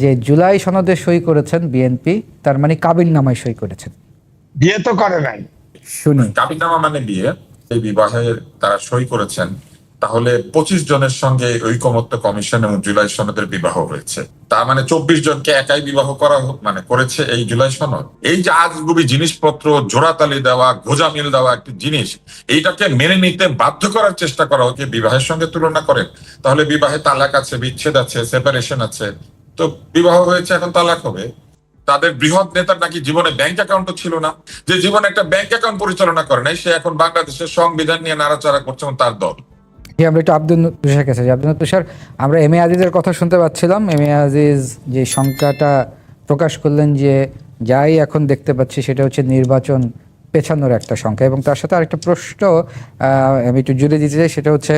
যে জুলাই সনদে সই করেছেন বিএনপি তার মানে কাবিল নামায় সই করেছেন। বিয়ে তো করে নাই। শুনি। কাবিনামা মানে বিয়ে এই বিবাহের তারা সই করেছেন। তাহলে পঁচিশ জনের সঙ্গে ঐকমত্য কমিশন এবং জুলাই সনদের বিবাহ হয়েছে। তার মানে চব্বিশ জনকে একাই বিবাহ করা মানে করেছে এই জুলাই সনদ। এই যে আজগুবি জিনিসপত্র জোড়াতালি দেওয়া গোজামিল দেওয়া একটি জিনিস এইটাকে মেনে নিতে বাধ্য করার চেষ্টা করা হচ্ছে বিবাহের সঙ্গে তুলনা করেন তাহলে বিবাহে তালাক আছে বিচ্ছেদ আছে সেপারেশন আছে তো বিবাহ হয়েছে, এখন তালাক হবে। তাদের বৃহৎ নেতার নাকি জীবনে ব্যাংক অ্যাকাউন্টও ছিল না। যে জীবনে একটা ব্যাংক অ্যাকাউন্ট পরিচালনা করে নাই, সে এখন বাংলাদেশের সংবিধান নিয়ে নাড়াচাড়া করছে এবং তার দল। আমরা একটু আব্দুল তুষার কাছে যাই। আব্দুল তুষার, আমরা এম এ আজিজের কথা শুনতে পাচ্ছিলাম। এম এ আজিজ যে সংখ্যাটা প্রকাশ করলেন যে যাই এখন দেখতে পাচ্ছি, সেটা হচ্ছে নির্বাচন পেছানোর একটা সংখ্যা এবং তার সাথে আরেকটা প্রশ্ন আমি একটু জুড়ে দিতে চাই, সেটা হচ্ছে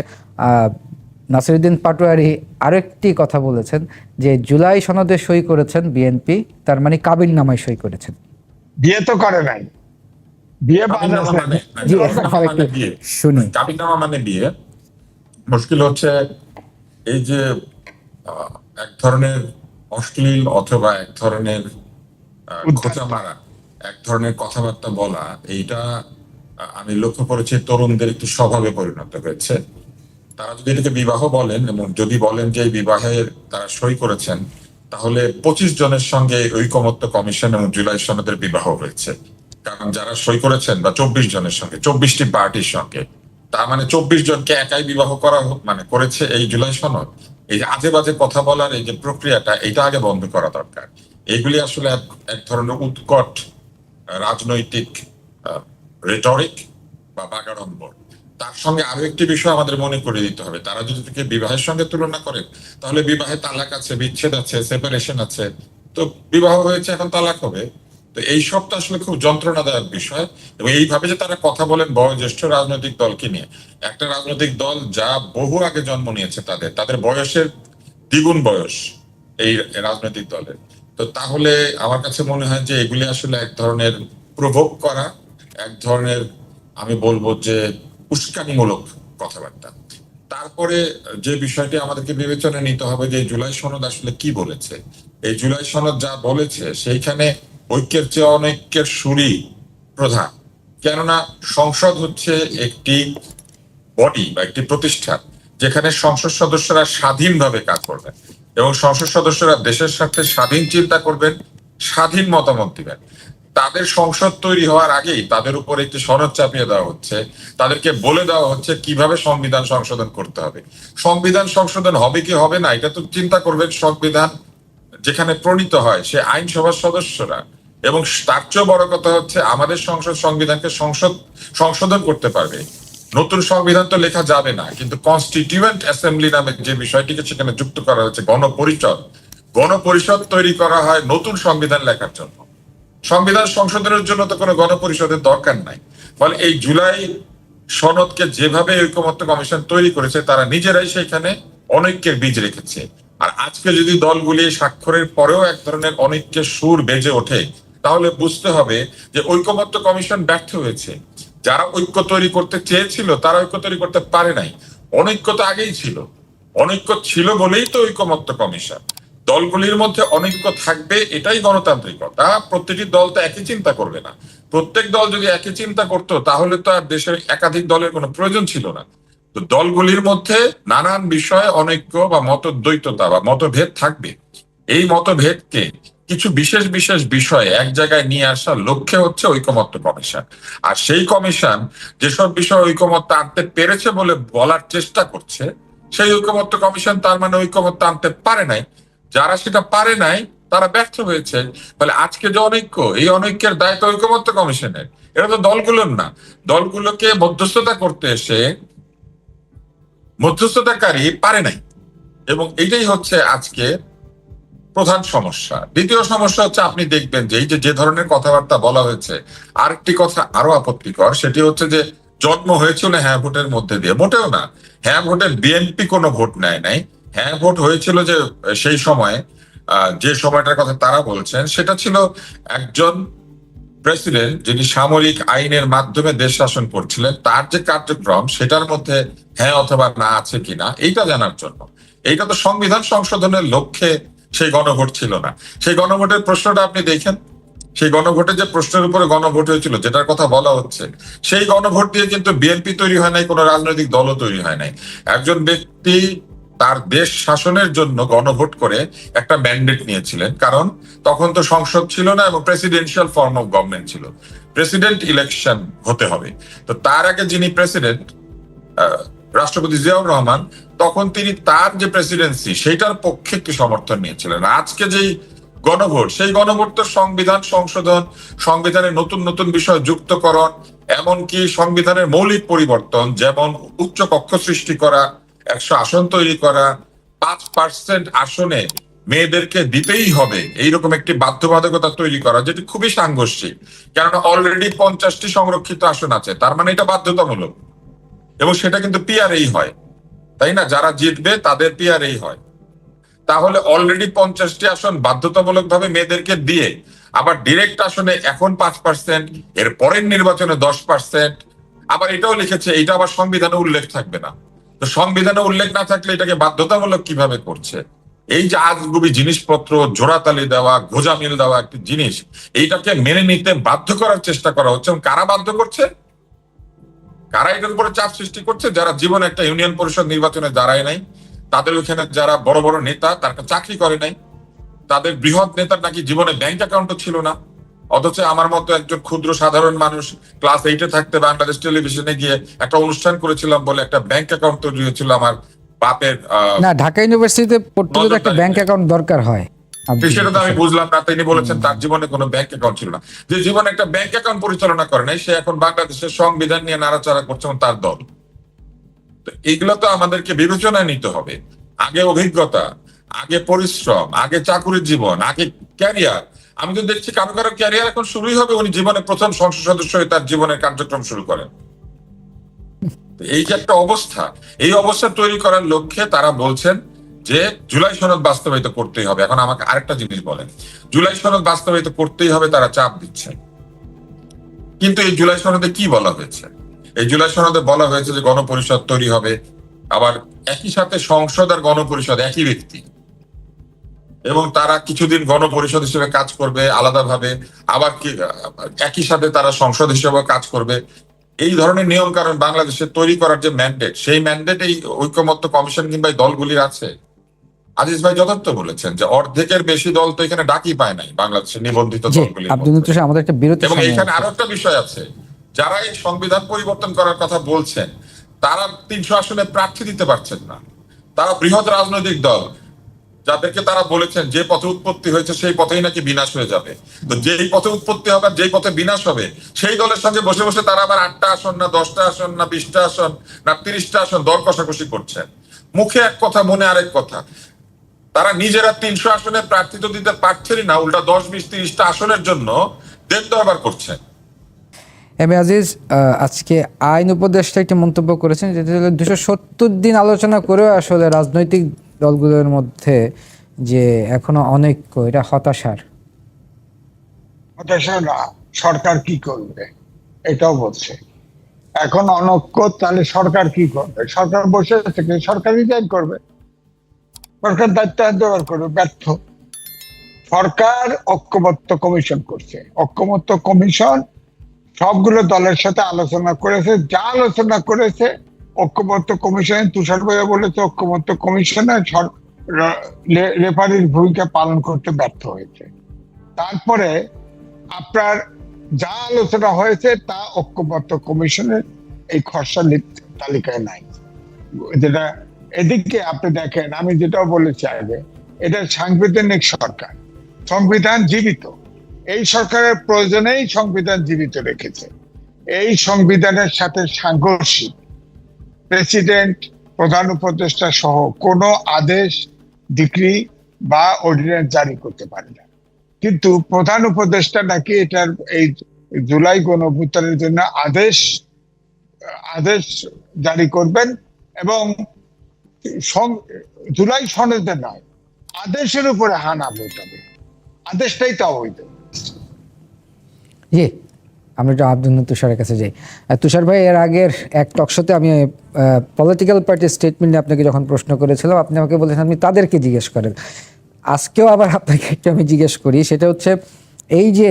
নাসিরুদ্দিন পাটোয়ারি আরেকটি কথা বলেছেন যে জুলাই সনদে সই করেছেন বিএনপি তার মানে কাবিল নামায় সই করেছেন। বিয়ে তো করে নাই। বিয়ে মানে মানে বিয়ে। মানে বিয়ে। মুশকিল হচ্ছে এই যে আহ, এক ধরনের অশ্লীল অথবা এক ধরনের খোঁচা মারা এক ধরনের কথাবার্তা বলা এইটা আমি লক্ষ্য করেছি তরুণদের একটু স্বভাবে পরিণত হয়েছে। তারা যদি এটাকে বিবাহ বলেন, এবং যদি বলেন যে এই বিবাহের তারা সই করেছেন, তাহলে পঁচিশ জনের সঙ্গে ঐকমত্য কমিশন এবং জুলাই সনদের বিবাহ হয়েছে। কারণ যারা সই করেছেন বা চব্বিশ জনের সঙ্গে, চব্বিশটি পার্টির সঙ্গে, তার মানে চব্বিশ জনকে একাই বিবাহ করা মানে করেছে এই জুলাই সনদ। এই যে আজে বাজে কথা বলার এই যে প্রক্রিয়াটা এটা আগে বন্ধ করা দরকার। এগুলি আসলে এক ধরনের উৎকট রাজনৈতিক রেটরিক বা বাগাড়ম্বর তার সঙ্গে আরও একটি বিষয় আমাদের মনে করে দিতে হবে। তারা যদি থেকে বিবাহের সঙ্গে তুলনা করেন তাহলে বিবাহে তালাক আছে, বিচ্ছেদ আছে সেপারেশন আছে। তো বিবাহ হয়েছে, এখন তালাক হবে। তো এই সবটা আসলে খুব যন্ত্রণাদায়ক বিষয় এবং এইভাবে যে তারা কথা বলেন বয়োজ্যেষ্ঠ রাজনৈতিক দলকে নিয়ে। একটা রাজনৈতিক দল যা বহু আগে জন্ম নিয়েছে তাদের তাদের বয়সের দ্বিগুণ বয়স এই রাজনৈতিক দলের। তো তাহলে আমার কাছে মনে হয় যে এগুলি আসলে এক ধরনের প্রভোগ করা, এক ধরনের আমি বলব যে উস্কানিমূলক কথাবার্তা। তারপরে যে বিষয়টি আমাদেরকে বিবেচনায় নিতে হবে যে জুলাই সনদ আসলে কি বলেছে। এই জুলাই সনদ যা বলেছে, সেইখানে ঐক্যের চেয়ে অনৈক্যের সুরই প্রধান। কেননা সংসদ হচ্ছে একটি বডি বা একটি প্রতিষ্ঠান, যেখানে সংসদ সদস্যরা স্বাধীনভাবে কাজ করবেন এবং সংসদ সদস্যরা দেশের স্বার্থে স্বাধীন চিন্তা করবেন, স্বাধীন মতামত দিবেন। তাদের সংসদ তৈরি হওয়ার আগেই তাদের উপর একটি সনদ চাপিয়ে দেওয়া হচ্ছে। তাদেরকে বলে দেওয়া হচ্ছে কীভাবে সংবিধান সংশোধন করতে হবে। সংবিধান সংশোধন হবে কি হবে না, এটা তো চিন্তা করবেন সংবিধান যেখানে প্রণীত হয় সে আইনসভার সদস্যরা। এবং তার চেয়েও বড় কথা হচ্ছে আমাদের সংসদ সংবিধানকে সংসদ সংশোধন করতে পারবে। নতুন সংবিধান তো লেখা যাবে না, কিন্তু কনস্টিটিউয়েন্ট অ্যাসেম্বলি নামে যে বিষয়টিকে সেখানে যুক্ত করা হয়েছে, গণপরিষদ। গণপরিষদ তৈরি করা হয় নতুন সংবিধান লেখার জন্য। সংবিধান সংশোধনের জন্য তো কোনো গণপরিষদের দরকার নাই। ফলে এই জুলাই সনদকে যেভাবে ঐকমত্য কমিশন তৈরি করেছে, তারা নিজেরাই সেখানে অনৈক্যের বীজ রেখেছে। আর আজকে যদি দলগুলি স্বাক্ষরের পরেও এক ধরনের অনৈক্যের সুর বেজে ওঠে, তাহলে বুঝতে হবে যে ঐকমত্য কমিশন ব্যর্থ হয়েছে। যারা ঐক্য তৈরি করতে চেয়েছিল, তারা ঐক্য তৈরি করতে পারে নাই। অনৈক্য তো আগেই ছিল। অনৈক্য ছিল বলেই তো ঐকমত্য কমিশন। দলগুলির মধ্যে অনৈক্য থাকবে, এটাই গণতান্ত্রিকতা। প্রত্যেকটি দল তো একই চিন্তা করবে না। প্রত্যেক দল যদি একই চিন্তা করতো, তাহলে তো আর দেশের একাধিক দলের কোনো প্রয়োজন ছিল না। তো দলগুলির মধ্যে নানান বিষয়ে অনৈক্য বা মতদ্বৈততা বা মতভেদ থাকবে। এই মতভেদকে কিছু বিশেষ বিশেষ বিষয়ে এক জায়গায় নিয়ে আসার লক্ষ্যে হচ্ছে ঐকমত্য কমিশন। আর সেই কমিশন যেসব বিষয়ে ঐকমত্য আনতে পেরেছে বলে বলার চেষ্টা করছে, সেই ঐকমত্য কমিশন তার মানে ঐকমত্য আনতে পারে নাই। যারা সেটা পারে নাই, তারা ব্যর্থ হয়েছে। ফলে আজকে যে অনৈক্য, এই অনৈক্যের দায়িত্ব ঐকমত্য কমিশনের। এটা তো দলগুলোর না। দলগুলোকে মধ্যস্থতা করতে এসে মধ্যস্থতাকারী পারে নাই। এবং এটাই হচ্ছে আজকে প্রধান সমস্যা। দ্বিতীয় সমস্যা হচ্ছে আপনি দেখবেন যে এই যে যে ধরনের কথাবার্তা বলা হয়েছে, আরেকটি কথা আরও আপত্তিকর, সেটি হচ্ছে যে জন্ম হয়েছিল হ্যাঁ ভোটের মধ্যে দিয়ে। মোটেও না। হ্যাঁ ভোটের বিএনপি কোনো ভোট নেয় নাই। হ্যাঁ ভোট হয়েছিল যে, সেই সময় যে সময়টার কথা তারা বলছেন, সেটা ছিল একজন প্রেসিডেন্ট যিনি সামরিক আইনের মাধ্যমে দেশ শাসন করছিলেন, তার যে কার্যক্রম, সেটার মধ্যে হ্যাঁ অথবা না আছে কিনা, এইটা জানার জন্য। এইটা তো সংবিধান সংশোধনের লক্ষ্যে সেই গণভোট ছিল না। সেই গণভোটের প্রশ্নটা আপনি দেখেন। সেই গণভোটে যে প্রশ্নের উপরে গণভোট হয়েছিল, যেটার কথা বলা হচ্ছে, সেই গণভোট দিয়ে কিন্তু বিএনপি তৈরি হয় নাই, কোনো রাজনৈতিক দলও তৈরি হয় নাই। একজন ব্যক্তি তার দেশ শাসনের জন্য গণভোট করে একটা ম্যান্ডেট নিয়েছিলেন। কারণ তখন তো সংসদ ছিল না এবং প্রেসিডেন্সিয়াল ফর্ম অফ গভর্নমেন্ট ছিল। প্রেসিডেন্ট ইলেকশন হতে হবে। তো তার আগে যিনি প্রেসিডেন্ট রাষ্ট্রপতি জিয়াউর রহমান, তখন তিনি তার যে প্রেসিডেন্সি সেইটার পক্ষে একটি সমর্থন নিয়েছিলেন। আজকে যেই গণভোট, সেই গণভোট তো সংবিধান সংশোধন সংবিধানের নতুন নতুন বিষয় যুক্তকরণ, এমনকি সংবিধানের মৌলিক পরিবর্তন, যেমন উচ্চ কক্ষ সৃষ্টি করা একশো আসন তৈরি করা, পাঁচ পার্সেন্ট আসনে মেয়েদেরকে দিতেই হবে। এইরকম একটি বাধ্যবাধকতা তৈরি করা, যেটি খুবই সাংঘর্ষিক। কেননা অলরেডি পঞ্চাশটি সংরক্ষিত আসন আছে, তার মানে এটা বাধ্যতামূলক। এবং সেটা কিন্তু পিআরএই হয়। তাই না? যারা জিতবে, তাদের পিআরএই হয়। তাহলে অলরেডি পঞ্চাশটি আসন বাধ্যতামূলক ভাবে মেয়েদেরকে দিয়ে, আবার ডিরেক্ট আসনে এখন পাঁচ পার্সেন্ট এর পরের নির্বাচনে দশ পার্সেন্ট আবার এটাও লিখেছে এটা আবার সংবিধানে উল্লেখ থাকবে না। তো সংবিধানে উল্লেখ না থাকলে এটাকে বাধ্যতামূলক কীভাবে করছে? এই যে আজগুবি জিনিসপত্র, জোড়াতালি দেওয়া গোজামিল দেওয়া একটি জিনিস, এইটাকে মেনে নিতে বাধ্য করার চেষ্টা করা হচ্ছে কারা বাধ্য করছে? কারা এটার উপরে চাপ সৃষ্টি করছে? যারা জীবনে একটা ইউনিয়ন পরিষদ নির্বাচনে দাঁড়ায় নাই, তাদের ওখানে যারা বড় বড় নেতা, তারা চাকরি করে নাই, তাদের বৃহৎ নেতার নাকি জীবনে ব্যাংক অ্যাকাউন্টও ছিল না। অথচ আমার মতো একজন ক্ষুদ্র সাধারণ মানুষ ক্লাস এইটে থাকতে বাংলাদেশ টেলিভিশনে গিয়ে একটা অনুষ্ঠান করেছিলাম বলে একটা ব্যাংক অ্যাকাউন্ট তৈরি হয়েছিল আমার বাপের না ঢাকা ইউনিভার্সিটিতে পড়তে গেলে একটা ব্যাংক অ্যাকাউন্ট দরকার হয়। সেটা তো আমি বুঝলাম না তিনি বলেছেন তার জীবনে কোনো ব্যাংক অ্যাকাউন্ট ছিল না। যে জীবনে একটা ব্যাংক অ্যাকাউন্ট পরিচালনা করে নাই সে এখন বাংলাদেশের সংবিধান নিয়ে নাড়াচাড়া করছে তার দল। তো এগুলো তো আমাদেরকে বিবেচনায় নিতে হবে। আগে অভিজ্ঞতা আগে পরিশ্রম আগে চাকুরির জীবন আগে ক্যারিয়ার আমি তো দেখছি কারও কারও ক্যারিয়ার এখন শুরুই হবে, উনি জীবনে প্রথম সংসদ সদস্য হয়ে তার জীবনের কার্যক্রম শুরু করেন। এই যে একটা অবস্থা, এই অবস্থা তৈরি করার লক্ষ্যে তারা বলছেন যে জুলাই সনদ বাস্তবায়িত করতেই হবে। এখন আমাকে আরেকটা জিনিস বলেন, জুলাই সনদ বাস্তবায়িত করতেই হবে তারা চাপ দিচ্ছেন। কিন্তু এই জুলাই সনদে কি বলা হয়েছে? এই জুলাই সনদে বলা হয়েছে যে গণপরিষদ তৈরি হবে, আবার একই সাথে সংসদ আর গণপরিষদ, একই ব্যক্তি। এবং তারা কিছুদিন গণপরিষদ হিসেবে কাজ করবে আলাদাভাবে আবার কি একই সাথে তারা সংসদ হিসেবে কাজ করবে। এই ধরনের নিয়ম কারণ বাংলাদেশে তৈরি করার যে ম্যান্ডেট সেই ম্যান্ডেট এই ঐক্যমত্য কমিশন কিংবা দলগুলির আছে। আজিজ ভাই যথার্থ বলেছেন যে অর্ধেকের বেশি দল তো এখানে ডাকি পায় নাই বাংলাদেশের নিবন্ধিত আমাদের একটা বিরতি এবং এখানে। আরও একটা বিষয় আছে। যারা এই সংবিধান পরিবর্তন করার কথা বলছেন তারা তিনশো আসনে প্রার্থী দিতে পারছেন না। তারা বৃহৎ রাজনৈতিক দল। যাদেরকে তারা বলেছেন যে পথে উৎপত্তি হয়েছে, সেই পথেই নাকি বিনাশ হয়ে যাবে। তো যেই পথে উৎপত্তি হবে যেই পথে বিনাশ হবে, সেই দলের সঙ্গে বসে বসে তারা আবার আটটা আসন না দশটা আসন না বিশটা আসন না তিরিশটা আসন দর কষাকষি করছেন। মুখে এক কথা, মনে আরেক কথা। তারা নিজেরা তিনশো আসনে প্রার্থী তো দিতে পারছেনই না, উল্টা দশ, বিশ, তিরিশটা আসনের জন্য দেন দরবার করছেন। এম আজিজ আজকে আইন উপদেষ্টা একটি মন্তব্য করেছেন, যেটা দুশো সত্তর দিন আলোচনা করেও আসলে রাজনৈতিক দলগুলোর মধ্যে যে এখনও অনৈক্য এটা হতাশার। হতাশা না, সরকার কি করবে? এটাও বলছে। এখন অনৈক্য তাহলে সরকার কি করবে? সরকার বসে থেকে সরকার রিজাইন করবে। সরকার দায়িত্ব দেওয়ার করবে, ব্যর্থ। সরকার ঐক্যমত্য কমিশন করছে। ঐক্যমত্য কমিশন সবগুলো দলের সাথে আলোচনা করেছে, যা আলোচনা করেছে ঐক্যমত্য কমিশনে, তুষার ভাইয়া বলেছে ঐক্যমত্য কমিশনে সর- রে- রে- রেফারির ভূমিকা পালন করতে ব্যর্থ হয়েছে। তারপরে আপনার যা আলোচনা হয়েছে তা ঐক্যবদ্ধ কমিশনের এই খসড়া তালিকায় নাই। যেটা এদিকে আপনি দেখেন, আমি যেটাও বলেছি আগে, এটা সাংবিধানিক সরকার, সংবিধান জীবিত। এই সরকারের প্রয়োজনেই সংবিধান জীবিত রেখেছে। এই সংবিধানের সাথে সাংঘর্ষিক। প্রেসিডেন্ট, প্রধান উপদেষ্টা সহ কোনো আদেশ ডিক্রি বা অর্ডিন্যান্স জারি করতে পারে না। কিন্তু প্রধান উপদেষ্টা নাকি এটার এই জুলাই গণভুত্থানের জন্য আদেশ আদেশ জারি করবেন এবং জুলাই সনদে নয়, আদেশের উপরে হানা হবে আদেশটাই তো অবৈধ। জি। আমরা একটু আব্দুল তুষারের কাছে যাই। তুষার ভাই, এর আগের এক টকশোতে আমি পলিটিক্যাল পার্টির স্টেটমেন্টে আপনাকে যখন প্রশ্ন করেছিলাম, আপনি আমাকে বলেছেন আপনি তাদেরকে জিজ্ঞেস করেন। আজকেও আবার আপনাকে একটু আমি জিজ্ঞেস করি, সেটা হচ্ছে, এই যে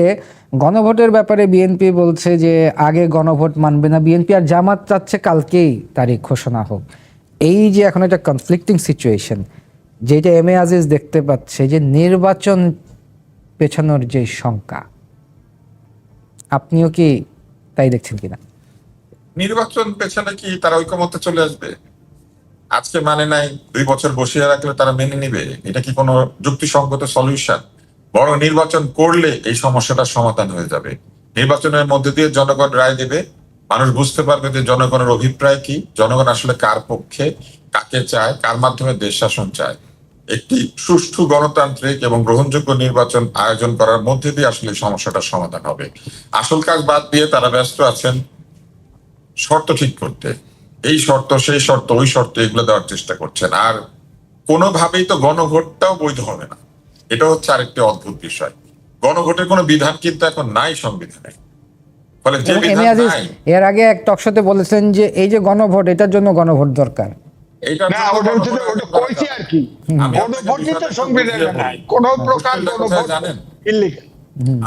গণভোটের ব্যাপারে বিএনপি বলছে যে, আগে গণভোট মানবে না। বিএনপি আর জামাত চাচ্ছে কালকেই তারিখ ঘোষণা হোক। এই যে এখন একটা কনফ্লিক্টিং সিচুয়েশন যেটা এম এ আজিজ দেখতে পাচ্ছে, যে নির্বাচন পেছানোর যে শঙ্কা আপনিও কি তাই দেখছেন কিনা? নির্বাচন পেছনে কি তারা ঐকমত্যে চলে আসবে? আজকে মানে নাই, দুই বছর বসিয়ে রাখলে তারা মেনে নিবে? এটা কি কোনো যুক্তিসঙ্গত সলিউশন বড় নির্বাচন করলে এই সমস্যাটার সমাধান হয়ে যাবে। নির্বাচনের মধ্যে দিয়ে জনগণ রায় দেবে। মানুষ বুঝতে পারবে যে জনগণের অভিপ্রায় কি, জনগণ আসলে কার পক্ষে, কাকে চায়, কার মাধ্যমে দেশ শাসন চায়। একটি সুষ্ঠু গণতান্ত্রিক এবং গ্রহণযোগ্য নির্বাচন আয়োজন করার মধ্যে দিয়ে আসলে এই সমস্যাটার সমাধান হবে। আসল কাজ বাদ দিয়ে তারা ব্যস্ত আছেন শর্ত ঠিক করতে। এই শর্ত সেই শর্ত ওই শর্ত এগুলো দেওয়ার চেষ্টা করছেন। আর কোনোভাবেই তো গণভোটটাও বৈধ হবে না। এটা হচ্ছে আরেকটি অদ্ভুত বিষয়। গণভোটের কোনো বিধান কিন্তু এখন নাই সংবিধানে। ফলে যে এবং এম এ বিধান নাই এর আগে এক টকশোতে বলেছেন যে এই যে গণভোট এটার জন্য গণভোট দরকার। এইটার কি? কোনো সংবিধানে নাই। কোনো প্রকার জানেন? ইলিগাল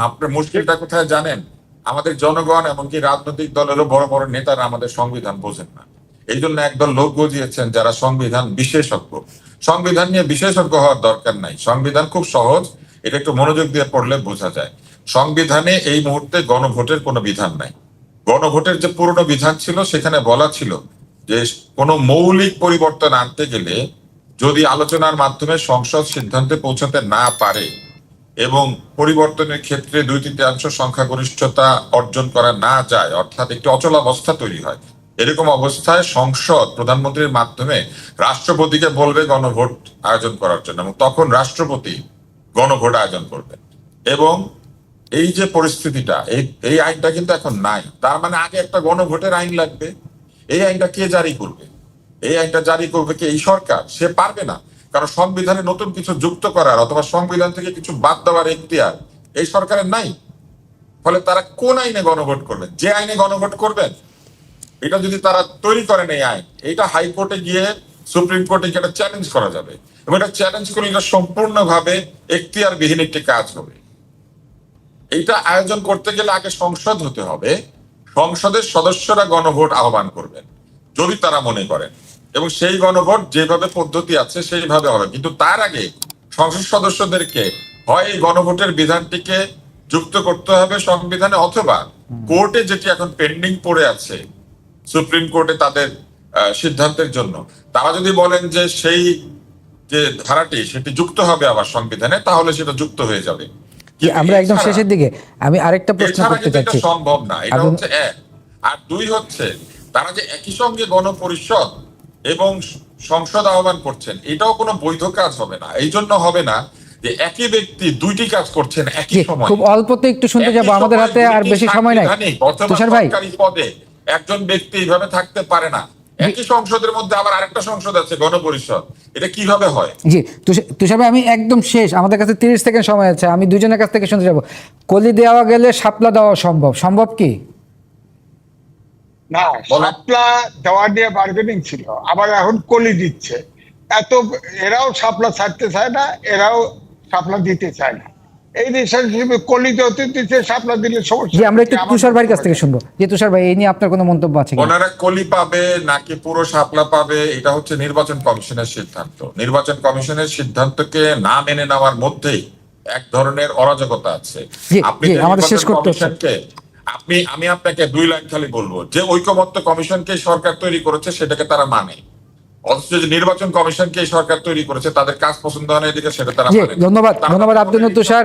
আপনার মুশকিলটা কোথায় জানেন? আমাদের জনগণ এমনকি রাজনৈতিক দলেরও বড় বড় নেতারা আমাদের সংবিধান বোঝেন না। এই জন্য একদল লোক গজিয়েছেন যারা সংবিধান বিশেষজ্ঞ। সংবিধান নিয়ে বিশেষজ্ঞ হওয়ার দরকার নাই। সংবিধান খুব সহজ এটা একটু মনোযোগ দিয়ে পড়লে বোঝা যায়। সংবিধানে এই মুহূর্তে গণভোটের কোনো বিধান নাই। গণভোটের যে পুরনো বিধান ছিল সেখানে বলা ছিল যে কোনো মৌলিক পরিবর্তন আনতে গেলে যদি আলোচনার মাধ্যমে সংসদ সিদ্ধান্তে পৌঁছাতে না পারে এবং পরিবর্তনের ক্ষেত্রে দুই তৃতীয়াংশ সংখ্যাগরিষ্ঠতা অর্জন করা না যায়, অর্থাৎ একটি অচলাবস্থা তৈরি হয়, এরকম অবস্থায় সংসদ প্রধানমন্ত্রীর মাধ্যমে রাষ্ট্রপতিকে বলবে গণভোট আয়োজন করার জন্য এবং তখন রাষ্ট্রপতি গণভোট আয়োজন করবেন এবং এই যে পরিস্থিতিটা, এই এই আইনটা কিন্তু এখন নাই। তার মানে আগে একটা গণভোটের আইন লাগবে। এই আইনটা কে জারি করবে? এই আইনটা জারি করবে কি এই সরকার? সে পারবে না। কারণ সংবিধানে নতুন কিছু যুক্ত করার অথবা সংবিধান থেকে কিছু বাদ দেওয়ার এখতিয়ার এই সরকারের নাই। ফলে তারা কোন আইনে গণভোট করবেন যে আইনে গণভোট করবেন, এটা যদি তারা তৈরি করেন এই আইন এটা হাইকোর্টে গিয়ে সুপ্রিম কোর্টে গিয়ে চ্যালেঞ্জ করা যাবে। এবং এটা চ্যালেঞ্জ করলে এটা সম্পূর্ণভাবে এখতিয়ারবিহীন একটি কাজ হবে। এইটা আয়োজন করতে গেলে আগে সংসদ হতে হবে। সংসদের সদস্যরা গণভোট আহ্বান করবেন। যদি তারা মনে করেন। এবং সেই গণভোট যেভাবে পদ্ধতি আছে সেইভাবে হবে। কিন্তু তার আগে সংসদ সদস্যদেরকে হয় এই গণভোটের বিধানটিকে যুক্ত করতে হবে সংবিধানে অথবা কোর্টে যেটি এখন পেন্ডিং পড়ে আছে সুপ্রিম কোর্টে তাদের সিদ্ধান্তের জন্য। তারা যদি বলেন যে সেই যে ধারাটি সেটি যুক্ত হবে আবার সংবিধানে তাহলে সেটা যুক্ত হয়ে যাবে। আমরা একদম শেষের দিকে। আমি আরেকটা প্রশ্ন করতে চাচ্ছি। সম্ভব না। এটা হচ্ছে এক। আর দুই হচ্ছে তারা যে একই সঙ্গে গণপরিষদ এবং সংসদ আহ্বান করছেন এটাও কোনো বৈধ কাজ হবে না। এই জন্য হবে না যে একই ব্যক্তি দুইটি কাজ করছেন একই সময়। খুব অল্পতে একটু শুনতে যাব। আমাদের হাতে আর বেশি সময় নাই। তুষার ভাই। পদে একজন ব্যক্তি এইভাবে থাকতে পারে না। একই সংসদের মধ্যে আবার আরেকটা সংসদ আছে গণপরিষদ। এটা কীভাবে হয়? জি তুষার- তুষার ভাই আমি একদম শেষ। আমাদের কাছে তিরিশ সেকেন্ড সময় আছে। আমি দুজনের কাছ থেকে শুনতে যাব। কলি দেওয়া গেলে সাপলা দেওয়া সম্ভব। সম্ভব কি? না। শাপলা দেওয়া নিয়ে বার্গেনিং ছিল আবার এখন কলি দিচ্ছে। এত এরাও শাপলা ছাড়তে চায় না এরাও শাপলা দিতে চায় না। এই রিলেশনশিপে কলি দিতে দিচ্ছে শাপলা দিলে সমস্যা জি আমরা একটু তুষার ভাইয়ের কাছ থেকে শুনব। যে তুষার ভাই এই নিয়ে আপনার কোনো মন্তব্য আছে ওনারা কলি পাবে নাকি পুরো শাপলা পাবে এটা হচ্ছে নির্বাচন কমিশনের সিদ্ধান্ত। নির্বাচন কমিশনের সিদ্ধান্তকে না মেনে নেওয়ার মধ্যেই এক ধরনের অরাজকতা আছে। আপনি আমাদের শেষ করতে আপনি আমি আপনাকে দুই লাইন খালি বলব। যে ঐকমত্য কমিশনকে সরকার তৈরি করেছে সেটাকে তারা মানে। অথচ যে নির্বাচন কমিশনকে সরকার তৈরি করেছে তাদের কাজ পছন্দ হয় না এদিকে সেটা তারা মানে। ধন্যবাদ ধন্যবাদ আব্দুল তুষার